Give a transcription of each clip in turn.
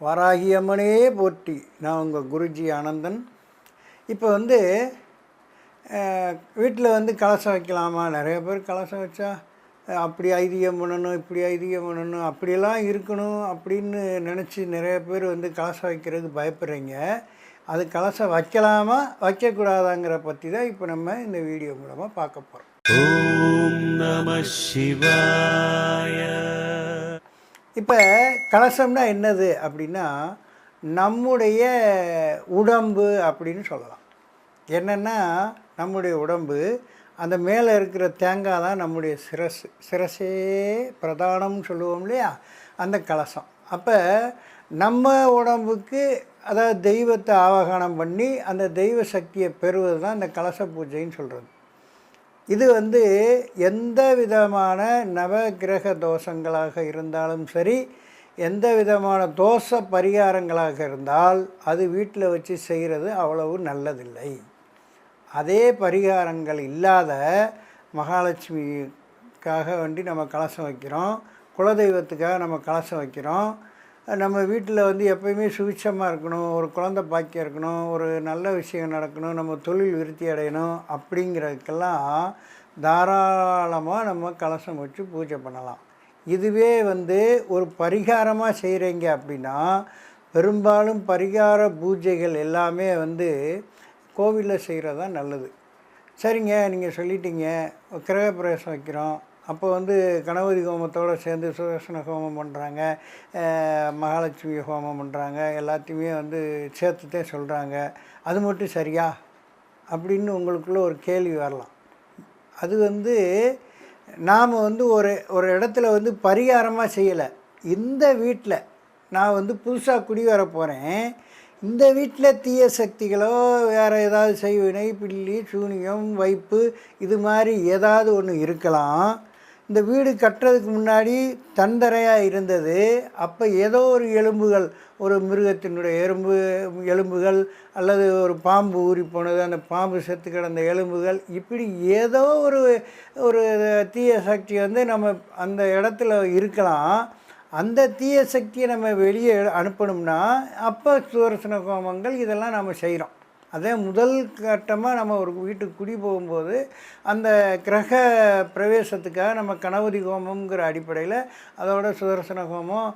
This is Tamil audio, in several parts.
வராகி அம்மனே போற்றி. நான் உங்கள் குருஜி ஆனந்தன். இப்போ வந்து வீட்டில் வந்து கலசம் வைக்கலாமா? நிறைய பேர் கலசம் வச்சா அப்படி ஐதீகம் பண்ணணும் இப்படி ஐதீகம் பண்ணணும் அப்படியெல்லாம் இருக்கணும் அப்படின்னு நினச்சி நிறைய பேர் வந்து கலசம் வைக்கிறதுக்கு பயப்படுறீங்க. அது கலசம் வைக்கலாமா? வைக்கக்கூடாதாங்கிற பற்றி தான் இப்போ நம்ம இந்த வீடியோ மூலமாக பார்க்க போகிறோம் ஓம் நம சிவாய. இப்போ கலசம்னா என்னது அப்படின்னா நம்முடைய உடம்பு அப்படின்னு சொல்லலாம். என்னென்னா நம்முடைய உடம்பு அந்த மேலே இருக்கிற தேங்காய் தான் நம்முடைய சிரஸ் சிரசே பிரதானம்னு சொல்லுவோம் இல்லையா? அந்த கலசம். அப்போ நம்ம உடம்புக்கு அதாவது தெய்வத்தை ஆவாகனம் பண்ணி அந்த தெய்வ சக்தியை பெறுவது தான் இந்த கலச பூஜைன்னு சொல்கிறது இது வந்து எந்த விதமான நவகிரக தோஷங்களாக இருந்தாலும் சரி எந்த விதமான தோஷ பரிகாரங்களாக இருந்தால் அது வீட்டில் வச்சு செய்கிறது அவ்வளவு நல்லதில்லை. அதே பரிகாரங்கள் இல்லாத மகாலட்சுமிக்காக வேண்டி நம்ம கலசம் வைக்கிறோம் குலதெய்வத்துக்காக நம்ம கலசம் வைக்கிறோம் நம்ம வீட்டில் வந்து எப்பயுமே சுவிட்சமாக இருக்கணும் ஒரு குழந்த பாக்கியம் இருக்கணும் ஒரு நல்ல விஷயம் நடக்கணும் நம்ம தொழில் விருத்தி அடையணும் அப்படிங்கிறதுக்கெல்லாம் தாராளமாக நம்ம கலசம் வச்சு பூஜை பண்ணலாம். இதுவே வந்து ஒரு பரிகாரமாக செய்கிறீங்க அப்படின்னா பெரும்பாலும் பரிகார பூஜைகள் எல்லாமே வந்து கோவிலில் செய்கிறது தான் நல்லது. சரிங்க நீங்கள் சொல்லிட்டீங்க கிரகப்பிரவேசம் வைக்கிறோம் அப்போ வந்து கணபதி ஹோமத்தோடு சேர்ந்து சுதர்சன ஹோமம் பண்ணுறாங்க மகாலட்சுமி ஹோமம் பண்ணுறாங்க எல்லாத்தையுமே வந்து சேர்த்துட்டே சொல்கிறாங்க அது மட்டும் சரியா? அப்படின்னு உங்களுக்குள்ள ஒரு கேள்வி வரலாம். அது வந்து நாம் வந்து ஒரு ஒரு இடத்துல வந்து பரிகாரமாக செய்யலை. இந்த வீட்டில் நான் வந்து புதுசாக குடி வர போகிறேன் இந்த வீட்டில் தீய சக்திகளோ வேறு ஏதாவது செய்வினை பில்லி சூனியம் வைப்பு இது மாதிரி ஏதாவது ஒன்று இருக்கலாம். இந்த வீடு கட்டுறதுக்கு முன்னாடி தந்தரையாக இருந்தது. அப்போ ஏதோ ஒரு எலும்புகள் ஒரு மிருகத்தினுடைய எறும்பு எலும்புகள் அல்லது ஒரு பாம்பு ஊறி போனது அந்த பாம்பு செத்து கிடந்த எலும்புகள் இப்படி ஏதோ ஒரு ஒரு தீய சக்தி வந்து நம்ம அந்த இடத்துல இருக்கலாம். அந்த தீய சக்தியை நம்ம வெளியே அனுப்பணும்னா அப்போ சுதர்சன கோமங்கள் இதெல்லாம் நம்ம செய்கிறோம் அதே முதல் கட்டமாக நம்ம ஒரு வீட்டுக்கு குடி போகும்போது அந்த கிரக பிரவேசத்துக்காக நம்ம கணபதி ஹோமம்ங்கிற அடிப்படையில் அதோட சுதர்சன ஹோமம்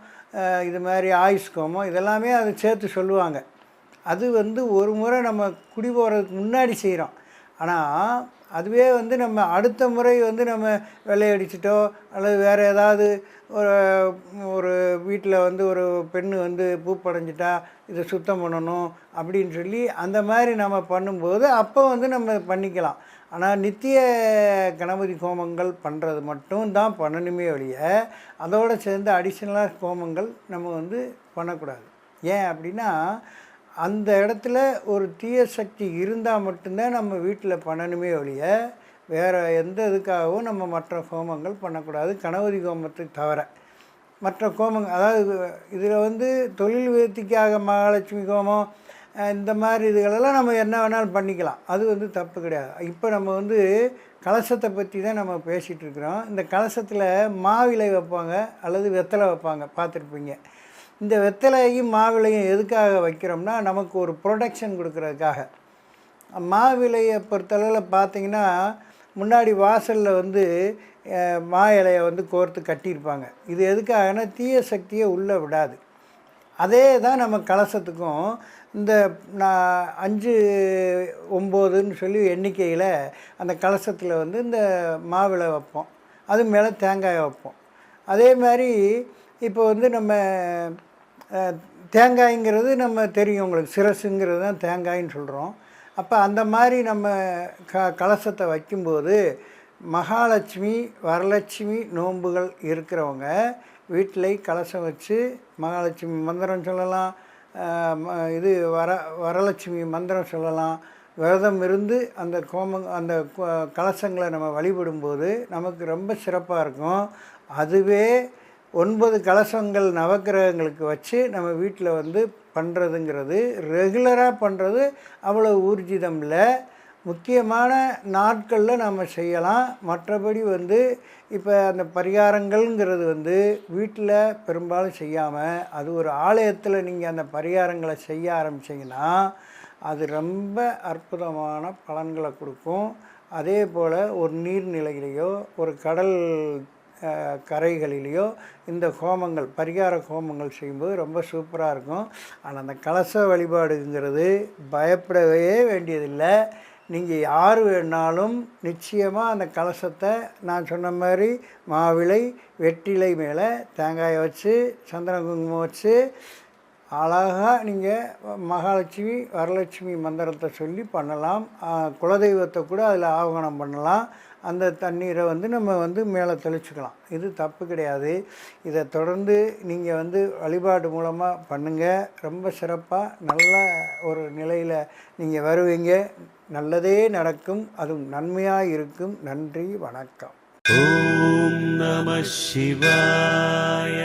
இது மாதிரி ஆயுஷ் ஹோமம் இதெல்லாமே அது சேர்த்து சொல்லுவாங்க. அது வந்து ஒரு முறை நம்ம குடி போகிறதுக்கு முன்னாடி செய்கிறோம் ஆனால் அதுவே வந்து நம்ம அடுத்த முறை வந்து நம்ம வெள்ளையடிச்சிட்டோ அல்லது வேறு ஏதாவது ஒரு ஒரு வீட்டில் வந்து ஒரு பெண் வந்து பூப்படைஞ்சிட்டா இதை சுத்தம் பண்ணணும் அப்படின்னு சொல்லி அந்த மாதிரி நம்ம பண்ணும்போது அப்போ வந்து நம்ம பண்ணிக்கலாம். ஆனால் நித்திய கணபதி ஹோமங்கள் பண்ணுறது மட்டும் தான் பண்ணணுமே ஒழிய அதோடு சேர்ந்து அடிஷ்னலாக ஹோமங்கள் நம்ம வந்து பண்ணக்கூடாது. ஏன் அப்படின்னா அந்த இடத்துல ஒரு தீய சக்தி இருந்தால் மட்டும்தான் நம்ம வீட்டில் பண்ணணுமே ஒழிய வேறு எந்த இதுக்காகவும் நம்ம மற்ற ஹோமங்கள் பண்ணக்கூடாது. கணபதி ஹோமத்தை தவிர. மற்ற ஹோமங்கள் அதாவது இதில் வந்து தொழில் விருத்திக்காக மகாலட்சுமி ஹோமம் இந்த மாதிரி இதுகளெல்லாம் நம்ம என்ன வேணாலும் பண்ணிக்கலாம். அது வந்து தப்பு கிடையாது. இப்போ நம்ம வந்து கலசத்தை பற்றி தான் நம்ம பேசிகிட்டு இருக்கிறோம். இந்த கலசத்தில் மாவிலை வைப்பாங்க அல்லது வெத்தலை வைப்பாங்க. பார்த்துருப்பீங்க. இந்த வெத்தலையும் மாவிலையும் எதுக்காக வைக்கிறோம்னா நமக்கு ஒரு ப்ரொடெக்ஷன் கொடுக்கறதுக்காக. மாவிலையை பொறுத்தளவில் பார்த்தீங்கன்னா முன்னாடி வாசலில் வந்து மா இலையை வந்து கோர்த்து கட்டியிருப்பாங்க. இது எதுக்காகனா தீய சக்தியை உள்ளே விடாது. அதே தான் நம்ம கலசத்துக்கும் இந்த நான் அஞ்சு ஒம்போதுன்னு சொல்லி எண்ணிக்கையில் அந்த கலசத்தில் வந்து இந்த மாவிளை வைப்போம். அது மேலே தேங்காயை வைப்போம். அதே மாதிரி இப்போ வந்து நம்ம தேங்காய்ங்கிறது நம்ம தெரியும் உங்களுக்கு. சிரசுங்கிறது தான் தேங்காய்ன்னு சொல்கிறோம் அப்போ அந்த மாதிரி நம்ம க கலசத்தை வைக்கும்போது மகாலட்சுமி வரலட்சுமி நோன்புகள் இருக்கிறவங்க வீட்டில் கலசம் வச்சு மகாலட்சுமி மந்திரம் சொல்லலாம் இது வர வரலட்சுமி மந்திரம் சொல்லலாம். விரதம் இருந்து அந்த கோம அந்த கலசங்களை நம்ம வழிபடும்போது நமக்கு ரொம்ப சிறப்பாக இருக்கும். அதுவே ஒன்பது கலசங்கள் நவக்கிரகங்களுக்கு வச்சு நம்ம வீட்டில் வந்து பண்ணுறதுங்கிறது ரெகுலராக பண்ணுறது அவ்வளோ ஊர்ஜிதம் இல்லை. முக்கியமான நாட்களில் நம்ம செய்யலாம். மற்றபடி வந்து இப்போ அந்த பரிகாரங்கள்ங்கிறது வந்து வீட்டில் பெரும்பாலும் செய்யாமல் அது ஒரு ஆலயத்தில் நீங்கள் அந்த பரிகாரங்களை செய்ய ஆரம்பிச்சிங்கன்னா அது ரொம்ப அற்புதமான பலன்களை கொடுக்கும். அதே போல் ஒரு நீர்நிலையிலையோ ஒரு கடல் கரைகளிலேயோ இந்த ஹோமங்கள் பரிகார ஹோமங்கள் செய்யும்போது ரொம்ப சூப்பராக இருக்கும். ஆனால் அந்த கலச வழிபாடுங்கிறது பயப்படவே வேண்டியதில்லை. நீங்கள் யார் வேணாலும் நிச்சயமாக அந்த கலசத்தை நான் சொன்ன மாதிரி மாவிளை வெற்றிலை மேலே தேங்காயை வச்சு சந்தன குங்குமம் வச்சு அழகாக நீங்கள் மகாலட்சுமி வரலட்சுமி மந்திரத்தை சொல்லி பண்ணலாம். குலதெய்வத்தை கூட அதில் ஆவகனம் பண்ணலாம். அந்த தண்ணீரை வந்து நம்ம வந்து மேலே தெளிச்சுக்கலாம். இது தப்பு கிடையாது. இதை தொடர்ந்து நீங்கள் வந்து வழிபாடு மூலமாக பண்ணுங்கள் ரொம்ப சிறப்பாக நல்ல ஒரு நிலையில் நீங்கள் வருவீங்க. நல்லதே நடக்கும். அதுவும் நன்மையாக இருக்கும். நன்றி வணக்கம். ஓம் நம சிவாய.